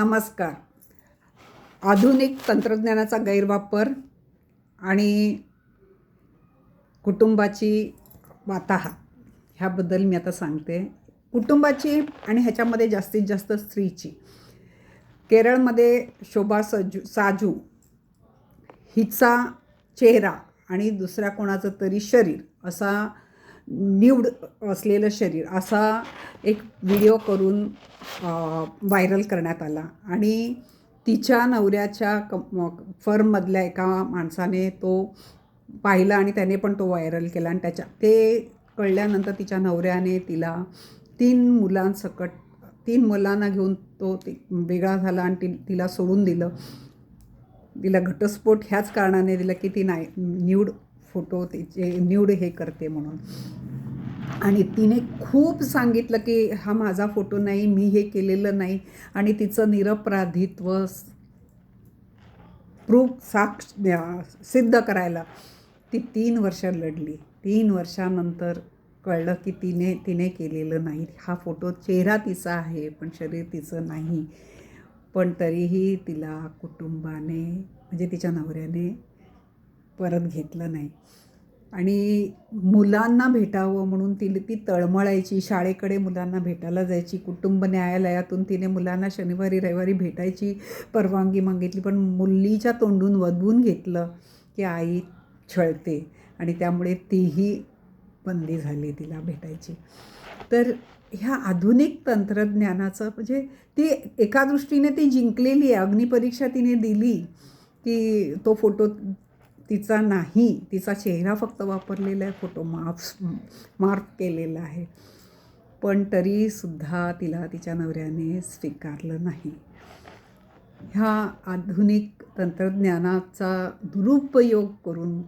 नमस्कार. आधुनिक तंत्रज्ञानाचा गैरवापर आणि कुटुंबाची वाताहा ह्याबद्दल मी आता सांगते. कुटुंबाची आणि ह्याच्यामध्ये जास्तीत जास्त स्त्रीची. केरळमध्ये शोभा सजू साजू हिचा चेहरा आणि दुसऱ्या कोणाचं तरी शरीर असा न्यूड असलेलं शरीर असा एक व्हिडिओ करून व्हायरल करण्यात आला. आणि तिच्या नवऱ्याच्या कम फर्ममधल्या एका माणसाने तो पाहिला आणि त्याने पण तो व्हायरल केला. आणि त्याच्या ते कळल्यानंतर तिच्या नवऱ्याने तिला तीन मुलांसकट तीन मुलांना घेऊन तो ती वेगळा झाला आणि ती तिला सोडून दिलं. तिला घटस्फोट ह्याच कारणाने दिलं की ती नाही न्यूड फोटो तिचे न्यूड हे करते म्हणून. आणि तिने खूप सांगितलं की हा माझा फोटो नाही मी हे केलेलं नाही. आणि तिचं निरपराधित्व प्रूफ साक्ष सिद्ध करायला ती तीन वर्ष लढली. तीन वर्षानंतर कळलं की तिने तिने केलेलं नाही. हा फोटो चेहरा तिचा आहे पण शरीर तिचं नाही. पण तरीही तिला कुटुंबाने म्हणजे तिच्या नवऱ्याने परत घेतलं नाही. आणि मुलांना भेटावं म्हणून तिने ती तळमळायची शाळेकडे मुलांना भेटायला जायची कुटुंब न्यायालयातून तिने मुलांना शनिवारी रविवारी भेटायची परवानगी मागितली. पण मुलीच्या तोंडून वधवून घेतलं की आई छळते आणि त्यामुळे तीही बंदी झाली तिला भेटायची. तर ह्या आधुनिक तंत्रज्ञानाचं म्हणजे ती एका दृष्टीने ती जिंकलेली आहे. अग्निपरीक्षा तिने दिली की तो फोटो तिचा नाही. तिचा चेहरा फक्त वापरलेला आहे फोटो मार्क्स मार्क केलेला आहे. पण तरीसुद्धा तिला तिच्या नवऱ्याने स्वीकारलं नाही. ह्या आधुनिक तंत्रज्ञानाचा दुरुपयोग करून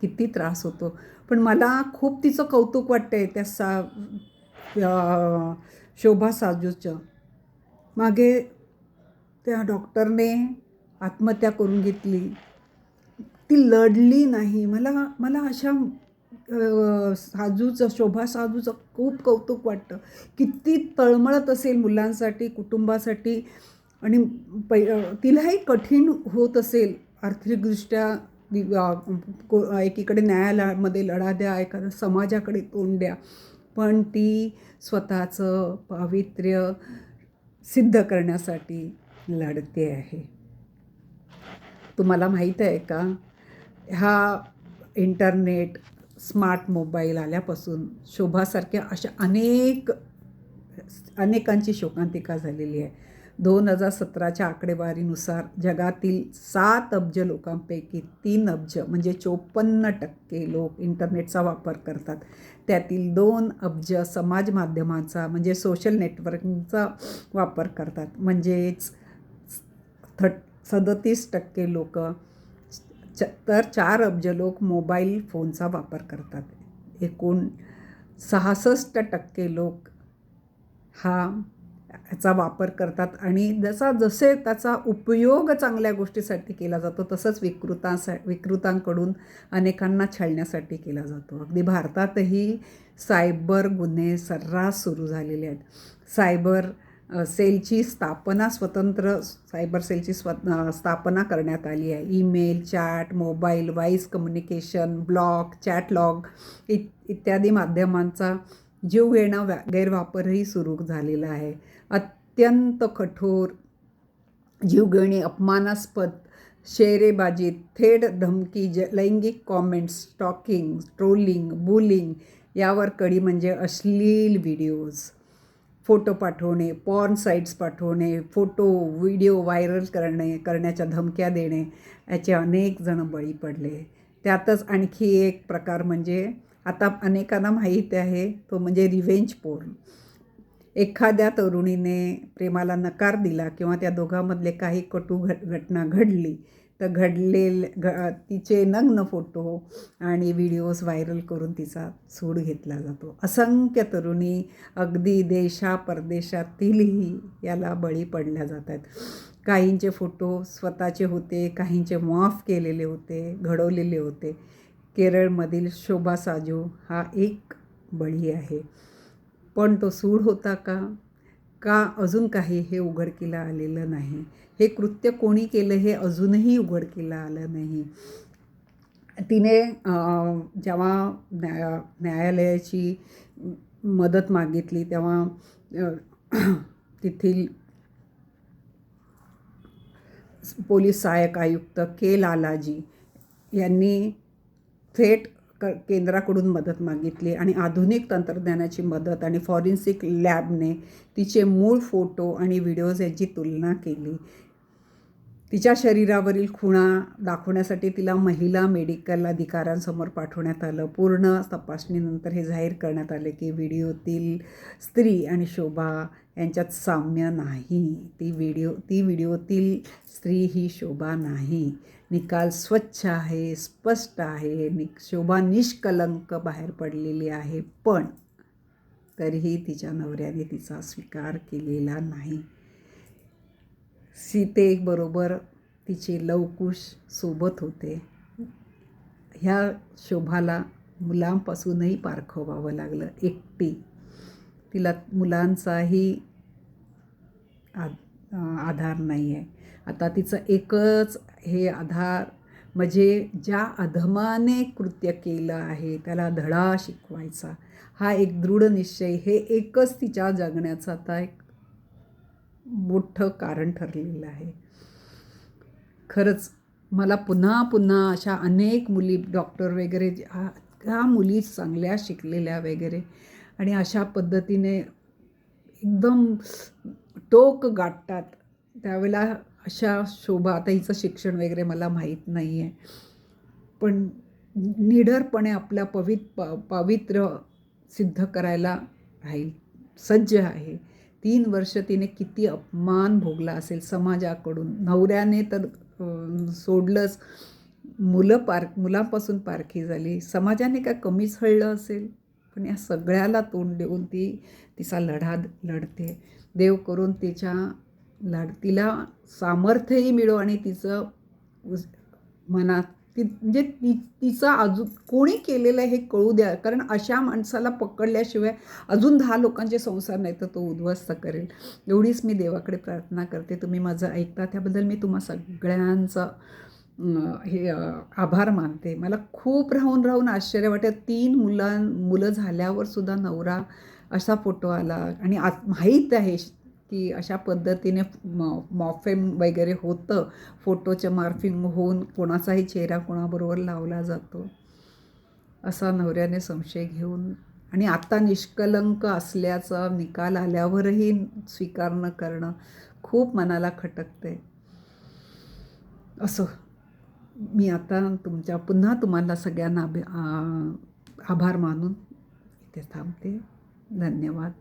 किती त्रास होतो. पण मला खूप तिचं कौतुक वाटतं आहे त्या सा शोभा साजूचं. मागे त्या डॉक्टरने आत्महत्या करून घेतली. ती लढली नाही. मला मला अशा साजूचं शोभा साजूचं खूप कौतुक वाटतं. किती तळमळत असेल मुलांसाठी कुटुंबासाठी. आणि पै तिलाही कठीण होत असेल. आर्थिकदृष्ट्या एकीकडे न्यायालयामध्ये लढा द्या एखाद्या समाजाकडे तोंड द्या. पण ती स्वतःचं पावित्र्य सिद्ध करण्यासाठी लढते आहे. तुम्हाला माहीत आहे का? हा इंटरनेट स्मार्ट मोबाईल आल्यापासून शोभासारख्या अशा अनेक अनेकांची शोकांतिका झालेली आहे. दोन हजार सतराच्या आकडेवारीनुसार जगातील सात अब्ज लोकांपैकी तीन अब्ज म्हणजे चोपन्न टक्के लोक इंटरनेटचा वापर करतात. त्यातील दोन अब्ज समाज माध्यमांचा म्हणजे सोशल नेटवर्किंगचा वापर करतात. म्हणजेच थट सदतीस टक्के लोक च तर चार अब्ज लोक मोबाईल फोनचा वापर करतात. एकूण सहासष्ट टक्के लोक हा ह्याचा वापर करतात आणि जसा जसे त्याचा उपयोग चांगल्या गोष्टीसाठी केला जातो तसंच विकृतांसा विकृतांकडून अनेकांना छळण्यासाठी केला जातो. अगदी भारतातही सायबर गुन्हे सर्रास सुरू झालेले आहेत. सायबर सेलची स्थापना स्वतंत्र सायबर सेलची स्व स्थापना करण्यात आली आहे. Email chat mobile voice communication blog chat log इ इत्यादी माध्यमांचा जीव घेणं व्या गैरवापरही सुरू झालेला आहे. अत्यंत कठोर जीवघेणी अपमानास्पद शेरेबाजी थेट धमकी ज लैंगिक कॉमेंट्स स्टॉकिंग ट्रोलिंग बुलिंग यावर कडी म्हणजे अश्लील व्हिडिओज फोटो पाठवणे पॉर्न साईट्स पाठवणे फोटो व्हिडिओ व्हायरल करणे करण्याच्या धमक्या देणे याचे अनेक जण बळी पडले. त्यातच आणखी एक प्रकार म्हणजे आता अनेकांना माहीत आहे तो म्हणजे रिव्हेंज पोर्न एखाद्या तरुणीने प्रेमाला नकार दिला किंवा त्या दोघांमधले काही कटू घट घटना घडली तर घडलेले घ तिचे नग्न फोटो आणि व्हिडिओज व्हायरल करून तिचा सूड घेतला जातो. असंख्य तरुणी अगदी देशा परदेशातीलही याला बळी पडल्या जातात. काहींचे फोटो स्वतःचे होते काहींचे माफ केलेले होते घडवलेले होते. केरळमधील शोभा साजू हा एक बळी आहे. पण तो सूड होता का? का अजून काही हे उघडकीला आलेलं नाही? हे कृत्य कोणी केलं हे अजूनही उघडकीला आलं नाही. तिने जेव्हा न्याय न्यायालयाची मदत मागितली तेव्हा तेथील पोलीस सहाय्यक आयुक्त के लालाजी यांनी थेट क केंद्राकडून मदत मागितली आणि आधुनिक तंत्रज्ञानाची मदत आणि फॉरेन्सिक लॅबने तिचे मूळ फोटो आणि व्हिडिओज यांची तुलना केली. तिच्या शरीरावरील खुणा दाखवण्यासाठी तिला महिला मेडिकल अधिकाऱ्यांसमोर पाठवण्यात आलं. पूर्ण तपासणीनंतर हे जाहीर करण्यात आले की व्हिडिओतील स्त्री आणि शोभा यांच्यात साम्य नाही. ती व्हिडिओ ती व्हिडिओतील स्त्री ही शोभा नाही. निकाल स्वच्छ आहे स्पष्ट आहे. नि शोभा निष्कलंक बाहेर पडलेली आहे. पण तरीही तिच्या नवऱ्याने तिचा स्वीकार केलेला नाही. सीतेबरोबर तिचे लवकुश सोबत होते. ह्या शोभाला मुलांपासूनही पारखवावं लागलं एकटी. तिला मुलांचाही आ आधार नाही आहे आता तिचं एकच हे आधार म्हणजे ज्या अधमाने कृत्य केलं आहे त्याला धडा शिकवायचा. हा एक दृढ निश्चय हे एकच तिच्या जगण्याचा आता एक मोठं कारण ठरलेलं आहे. खरंच मला पुन्हा पुन्हा अशा अनेक मुली डॉक्टर वगैरे ज्या मुली चांगल्या शिकलेल्या वगैरे आणि अशा पद्धतीने एकदम टोक गाठतात. त्यावेळेला अशा शोभा आता हिचं शिक्षण वगैरे मला माहीत नाही आहे पण निडरपणे आपल्या पवित प पवित्र सिद्ध करायला राहील सज्ज आहे. तीन वर्ष तिने किती अपमान भोगला असेल समाजाकडून. नवऱ्याने तर सोडलंच. मुलं पार मुलांपासून पारखी झाली. समाजाने काय कमीच हळलं असेल? पण या सगळ्याला तोंड देऊन ती तिचा लढा लढते. देव करून तिच्या लढ तिला सामर्थ्यही मिळो आणि तिचं मनात ती म्हणजे ती तिचा अजून कोणी केलेलं आहे हे कळू द्या. कारण अशा माणसाला पकडल्याशिवाय अजून दहा लोकांचे संसार नाही तर तो उद्ध्वस्त करेल. एवढीच मी देवाकडे प्रार्थना करते. तुम्ही माझं ऐकता. त्याबद्दल मी तुम्हा सगळ्यांचा हे आभार मानते. मला खूप राहून राहून आश्चर्य वाटतं. तीन मुलां मुलं झाल्यावर सुद्धा नवरा असा फोटो आला. आणि आत माहीत आहे की अशा पद्धतीने मॉफेम वगैरे होतं. फोटोच्या मार्फिंग होऊन कोणाचाही चेहरा कोणाबरोबर लावला जातो. असा नवऱ्याने संशय घेऊन आणि आता निष्कलंक असल्याचा निकाल आल्यावरही स्वीकार न करणं खूप मनाला खटकते असो मी आता तुमच्या पुन्हा तुम्हाला सगळ्यांना अभि आभार मानून इथे थांबते. धन्यवाद.